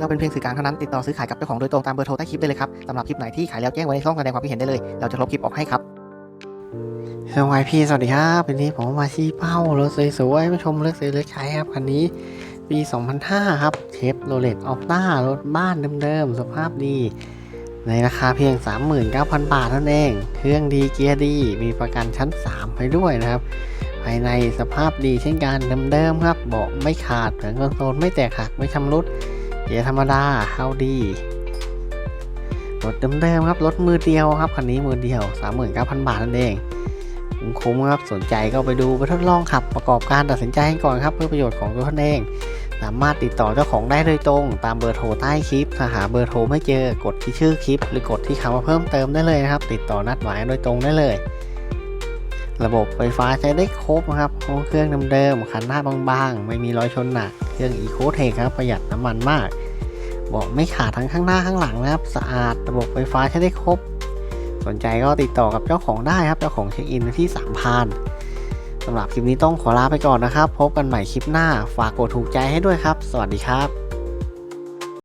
เราเป็นเพียงสื่อกลางเท่านั้นติดต่อซื้อขายกับเจ้าของโดยตรงตามเบอร์โทรใต้คลิปได้เลยครับสำหรับคลิปไหนที่ขายแล้วแจ้งไว้ในช่องแสดงความคิดเห็นได้เลย เราจะลบคลิปออกให้ครับสวัสดีพี่สวัสดีครับวันนี้ผมมาชี้เป้ารถสวยๆมาชมเลือกซื้อเลือกใช้ครับคันนี้ปี 2005 ครับเชฟโรเลตออฟต้ารถบ้านเดิมๆสภาพดี ในราคาเพียง 39,000 บาทเท่านั้นเอง เครื่องดีเกียร์ดี มีประกันชั้น 3 ไปด้วยนะครับ ภายในสภาพดีเช่นกันเดิมๆครับเบาะไม่ขาดแผงคอนโซลไม่แตกหักไม่ชำรุด เกียร์ธรรมดาเข้าดีรถเดิมๆครับ รถมือเดียวครับคันนี้มือเดียว 39,000 บาทนั่นเองคุ้มครับสนใจก็ไปดูไปทดลองขับประกอบการตัดสินใจกันก่อนครับเพื่อประโยชน์ของตัวท่านเองสามารถติดต่อเจ้าของได้โดยตรง ตามเบอร์โทรใต้คลิปถ้าหาเบอร์โทรไม่เจอกดที่ชื่อคลิป หรือกดที่คำว่าเพิ่มเติมได้เลยนะครับ ติดต่อนัดหมายโดยตรงได้เลย ระบบไฟฟ้าใช้ได้ครบนะครับห้องเครื่องเดิมๆคันหน้าบางๆ ไม่มีรอยชนหนักเครื่องอีโคเทคครับประหยัดน้ำมันมาก เบาะไม่ขาดทั้งข้างหน้าข้างหลังนะครับ สะอาดระบบไฟฟ้าใช้ได้ครบ สนใจก็ติดต่อกับเจ้าของได้ครับ เจ้าของเช็คอินที่สามพานสำหรับคลิปนี้ต้องขอลาไปก่อนนะครับ พบกันใหม่คลิปหน้า ฝากกดถูกใจให้ด้วยครับ สวัสดีครับ